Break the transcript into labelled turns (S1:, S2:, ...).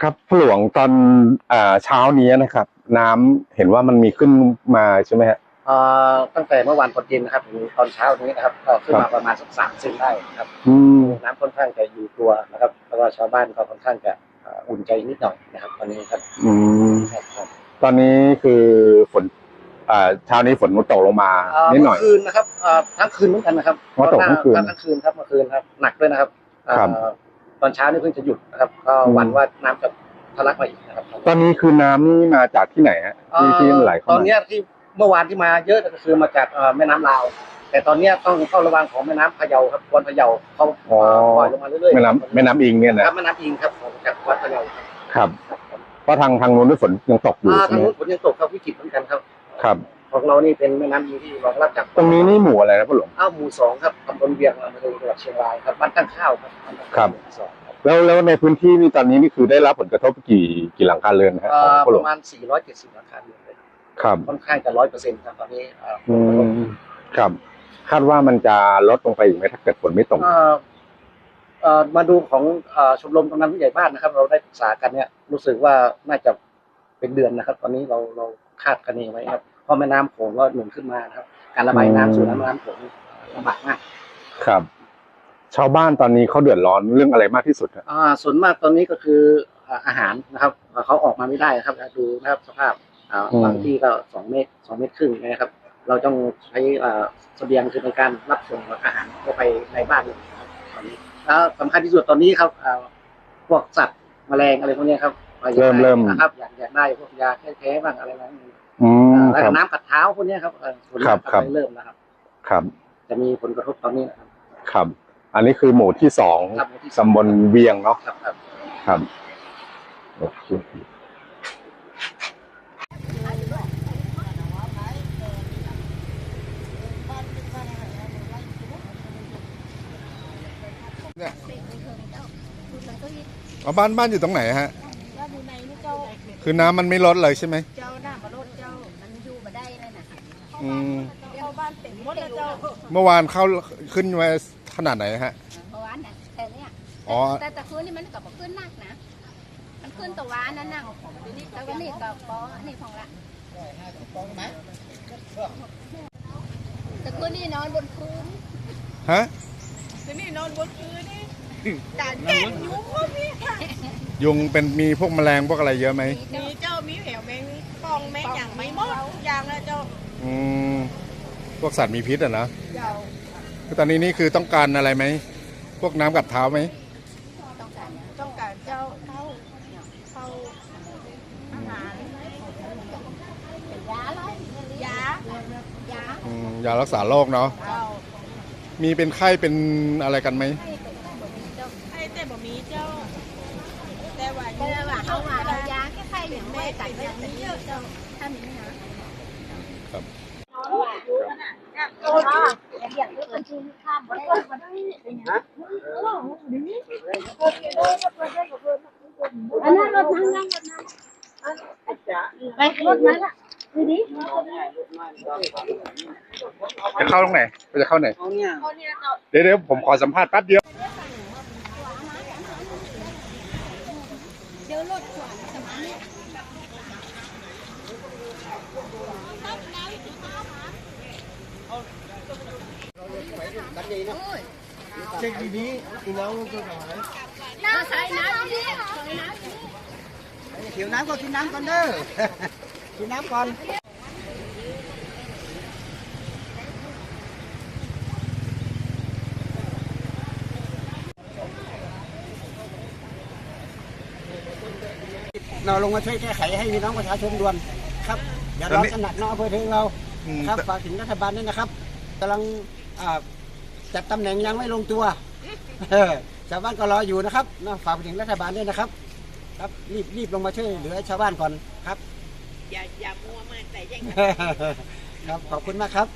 S1: ครับพระหลวงตอนอ่าเช้านี้นะครับ น้ำเห็นว่ามันมีขึ้นมาใช่ไหมฮะ
S2: เอ่อตั้งแต่เมื่อวานตอนเย็นนะครับถึงตอนเช้านี้นะครับก็ขึ้น
S1: ครั
S2: มา
S1: บ
S2: ประมาณสักสามเซนได้นะครับ
S1: อืม
S2: น้ำค่อนข้างจะอยู่ตัวนะครับแล้วก็ชาวบ้านก็ค่อนข้างจะเอ่ออุ่นใจนิดหน่อยนะครับ ตอนนี้ครับ
S1: อืม
S2: ครับครับ
S1: ตอนนี้คือฝนอ่าเช้านี้ฝนมันตกลงมา
S2: เอ่อ
S1: นิดหน่อย
S2: เมื่อคืนนะครับเอ่อทั้งคืนเหมือนกันนะครับ
S1: อ๋อตกทั้งคืน
S2: ทั้งคืนครับเมื่อคืนครับหนักด้วยนะครับเอ่อ
S1: ครับ
S2: ตอนเช้านี่เพิ่งจะหยุดนะครับ ก็
S1: อืม
S2: หวั่นว่าน้ำจะทะลักมาอีกนะครับ
S1: ตอนนี้คือน้ำนี่มาจากที่ไหนฮะที่ที่มันไหลเข้า
S2: ตอน
S1: มา
S2: เนี้ยที่เมื่อวานที่มาเยอะก็คือมาจากเอ่อแม่น้ำลาว แต่ตอนเนี้ยต้องเฝ้าระวังของแม่น้ำพะเยาครับวันพะเยาเขา
S1: อ๋อ
S2: ปล่อยลงมาเรื่อยๆ
S1: แม่น้ำแม่น้ำอิงเนี่ย
S2: ค
S1: นะ
S2: รับแม่น้ำอิงครับของจากวัดพะเยาครับ
S1: ครับเพราะทางทางนู้นด้วยฝนยังตกอยู่
S2: อ่า
S1: ใช่
S2: ทาง
S1: ไหม
S2: นู้นฝนยังตกครับวิกฤตเหมือนกันครับ
S1: ครับ
S2: ของเรานี่เป็นแม่น้ำอิงที่รองรับจาก
S1: ตรงนี้นี่หมู่อะไรนะพระหลวง
S2: อ้าวหมู่สองครับตำบลเวียงอำเภอจังหวัดเชียงรายครับบ้านตั้งข้าวครับานตั้งข้าว
S1: ครับ
S2: หมู่สองครับ
S1: แล้วแล้วในพื้นที่นี่ตอนนี้นี่คือได้รับผลกระทบกี่กี่หลังคาเรือนฮะ
S2: เอ่
S1: ของ
S2: อ
S1: พระหล
S2: ป
S1: วง
S2: ระมาณ 470หลังคาเรือนเลย
S1: ครับ
S2: ค่อนข้างจะร้อยเปอร์เซ็นต์ครับตอนนี้เอ่อ
S1: อืมครับ คาดว่ามันจะลดลงไปอีกไหมถ้าเกิดฝนไม่ตก
S2: เอ่อเอ่อมาดูของเอ่อชมรมกำนันผู้ใหญ่บ้านนะครับ เราได้ปรึกษากันเนี่ยรู้สึกว่าน่าจะเป็นเดือนนะครับ ตอนนี้เราเราคาดคะเนไว้ครับ เพราะแม่น้ำโขงก็หนุนขึ้นมานะครับ การระบายน้ำสู่แม่น้ำโขงลำบากมาก
S1: ครับ ชาวบ้านตอนนี้เขาเดือดร้อนเรื่องอะไรมากที่สุดฮะ
S2: อ่าส่วนมากตอนนี้ก็คืออ่าอาหารนะครับอ่าเขาออกมาไม่ได้นะครับดูนะครับสภาพอ่าบางที่ก็สองเมตรสองเมตรครึ่งนะครับ เราต้องใช้อ่าเสบียงคือในการรับส่งอาหารเข้าไปในบ้านนะครับตอนนี้แล้วสำคัญที่สุดตอนนี้ครับอ่าพวกสัตว์แมลงอะไรพวกเนี้ยครับอยากได้
S1: เริ่มเริ่ม
S2: นะครับ อยากอยากได้พวกยาแก้แพ้บ้างอะไรบ้าง
S1: อืม
S2: อ่า แล้ว
S1: ครั
S2: ก็
S1: บ
S2: น้ำกัดเท้าพวกเนี้ยครับเอ่อส่วน
S1: ครั
S2: มาก
S1: บครับ
S2: ก็เริ่มนะครับ
S1: ครับ
S2: จะมีผลกระทบตอนนี้นะครับ
S1: ครับ อันนี้คือหมู่ที่สอง
S2: ครับที่
S1: ตำบลเวียงเนาะ
S2: ครับครับ
S1: ครับโอเคอ๋อบ้านบ้านอยู่ตรงไหนฮะ
S3: แล้วดูในนี่เจ้า
S1: คือน้ำมันไม่ลดเลยใช่ไหม
S3: เจ้า อืมเข้าบ้านเต็มหมดแล้วเจ้า
S1: เมื่อวานเข้าขึ้นไว้ขนาดไหนฮะ
S3: เพราะว่าน่ะแต่เนี่ย
S1: อ๋อ
S3: แต่แต่คืนนี่มันก็บ่ขึ้นนักนะ มันขึ้นแตัววานั่นน่ะแต่วันนี้ก็ปออันนี้ของละแต่คืนนี่นอนบนพื้น
S1: ฮะ
S4: คืนนี่นอนบนพื้นนี่ด่านแก้มยุงก็มีค่ะ
S1: ยุงเป็นมีพวกแมลงพวกอะไรเยอะไหม
S4: มีเจ้ามีแถวแมงปองแมงอย่างไม่หมดทุกอย่างแล้วเจ้า
S1: อืมพวกสัตว์มีพิษอะนะ
S4: เจ้า
S1: คือตอนนี้นี่คือต้องการอะไรไหม พวกน้ำกัดเท้าไหม
S3: ต้องการเนี่ย
S4: ต้องการเจ้าเข้าเข้าอาหาร
S3: เป็นยาเลย
S4: ยายา
S1: อืมยารักษาโรคเนาะ
S4: เจ้า
S1: มีเป็นไข้เป็นอะไรกันไหม
S3: ให้เป็นข้าวบะหมี่เจ้า
S4: ให้แต่บ่มีเจ้า แต่ว่า
S3: แต่ว่าเอามาเอายาแค่ไข้อย่าง
S4: ไม่
S3: ไม่
S4: ตั
S3: ตั
S4: ด
S3: ด
S4: เลื
S3: เลื
S4: อ
S3: อ
S4: ด
S3: ด
S4: เยอะเจ้า
S3: ถ้ามีไม่หาอันนั้นรถนั่งนั่งรถนั่งไปรถนั้นอะดูดิ
S1: จะเข้าตรงไหนจะเข้าไหน
S4: เดี๋
S1: ยวเดี๋ยวผมขอสัมภาษณ์แป๊บเดียว
S3: เดี๋ยวรถขวางสมาเนี่ย
S2: เช็คดีๆพี่น้องตัวไหน
S3: น้ำใส่น้ำนี่ใส่น้ำนี่
S2: หิวน้ำก็กินน้ำก่อนเด้อ กินน้ำก่อนเราลงมาช่วยแก้ไขให้พี่น้องประชาชนด่วน ครับอย่ารอสนัดเนอกอำเภอเทงเรา
S1: อืม
S2: ครับฝากถึงรัฐบาลด้วยนะครับกำลังอ่าจัดตำแหน่งยังไม่ลงตัวเออชาวบ้านก็รออยู่นะครับนะฝากไปถึงรัฐบาลด้วยนะครับ ครับรีบรีบลงมาช่วยเหลือชาวบ้านก่อนครับ
S4: อย่าอย่ามัวมาแต่แย่ง
S2: ครับขอบคุณมากครับ